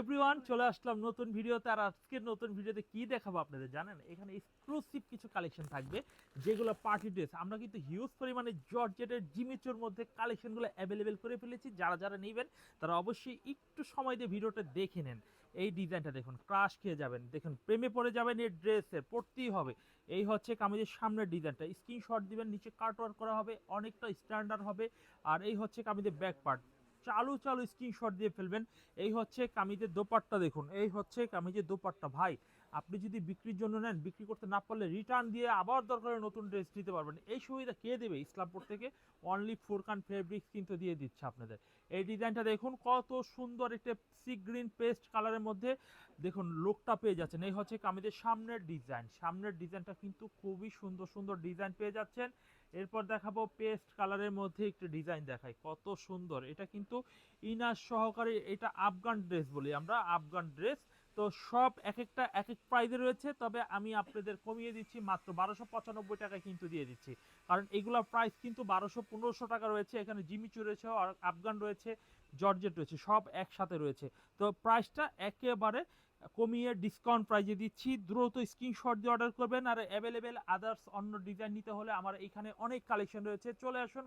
Everyone চলে আসলাম নতুন ভিডিওতে। আর আজকের নতুন ভিডিওতে কি দেখাবো আপনাদের জানেন? এখানে এক্সক্লুসিভ কিছু কালেকশন থাকবে, যেগুলো পার্টি ড্রেস আমরা কিন্তু হিউজ পরিমাণে জর্জেটের জিমিচুর মধ্যে কালেকশনগুলো অ্যাভেলেবেল করে ফেলেছি। যারা যারা নেবেন, তারা অবশ্যই একটু সময় দিয়ে ভিডিওটা দেখে নেন। এই ডিজাইনটা দেখুন ক্রাশ খেয়ে যাবেন। দেখুন, প্রেমে পড়ে যাবেন এই ড্রেসের পড়তেই হবে। এই হচ্ছে কামিজের সামনের ডিজাইনটা স্ক্রিনশট দিবেন, নিচে কাট ওয়ার্ক করা হবে, অনেকটা স্ট্যান্ডার্ড হবে। আর এই হচ্ছে কামিজের ব্যাক পার্ট চালু চালু স্ক্রিনশট দিয়ে ফেলবেন। এই হচ্ছে কামিজের দোপাট্টা দেখুন। এই হচ্ছে কামিজের দোপাট্টা। ভাই, আপনি যদি বিক্রির জন্য নেন, বিক্রি করতে না পারলে রিটার্ন দিয়ে আবার দরকার নতুন ড্রেস নিতে পারবেন। এই সুবিধা কে দেবে? ইসলামপুর থেকে অনলি ফোরকান ফেব্রিক্স কিন্তু দিয়ে দিচ্ছে আপনাদের। এই ডিজাইনটা দেখুন, কত সুন্দর একটা সি গ্রিন পেস্ট কালারের মধ্যে দেখুন লোকটা পেয়ে যাচ্ছেন। এই হচ্ছে কামিজের সামনের ডিজাইন সামনের ডিজাইনটা কিন্তু খুবই সুন্দর সুন্দর ডিজাইন পেয়ে যাচ্ছেন। এরপর দেখাবো পেস্ট কালারের মধ্যে একটি ডিজাইন দেখায় কত সুন্দর। এটা কিন্তু ইনার সহকারে এটা আফগান ড্রেস বলি আমরা, আফগান ড্রেস। তো সব এক একটা এক এক প্রাইজে রয়েছে, তবে আমি আপনাদের কমিয়ে দিচ্ছি, মাত্র বারোশো পঁচানব্বই টাকায় কিন্তু দিয়ে দিচ্ছি। কারণ এগুলোর প্রাইস কিন্তু বারোশো পনেরোশো টাকা রয়েছে, এখানে জিমিচু রয়েছে আফগান রয়েছে, জর্জেট রয়েছে, সব একসাথে রয়েছে। তো প্রাইসটা একেবারে কমিয়ে ডিসকাউন্ট প্রাইজে দিচ্ছি, দ্রুত স্ক্রিনশট দিয়ে অর্ডার করবেন, আর অ্যাভেলেবেল আদার্স অন্য ডিজাইন নিতে হলে আমার এখানে অনেক কালেকশন রয়েছে। চলে আসুন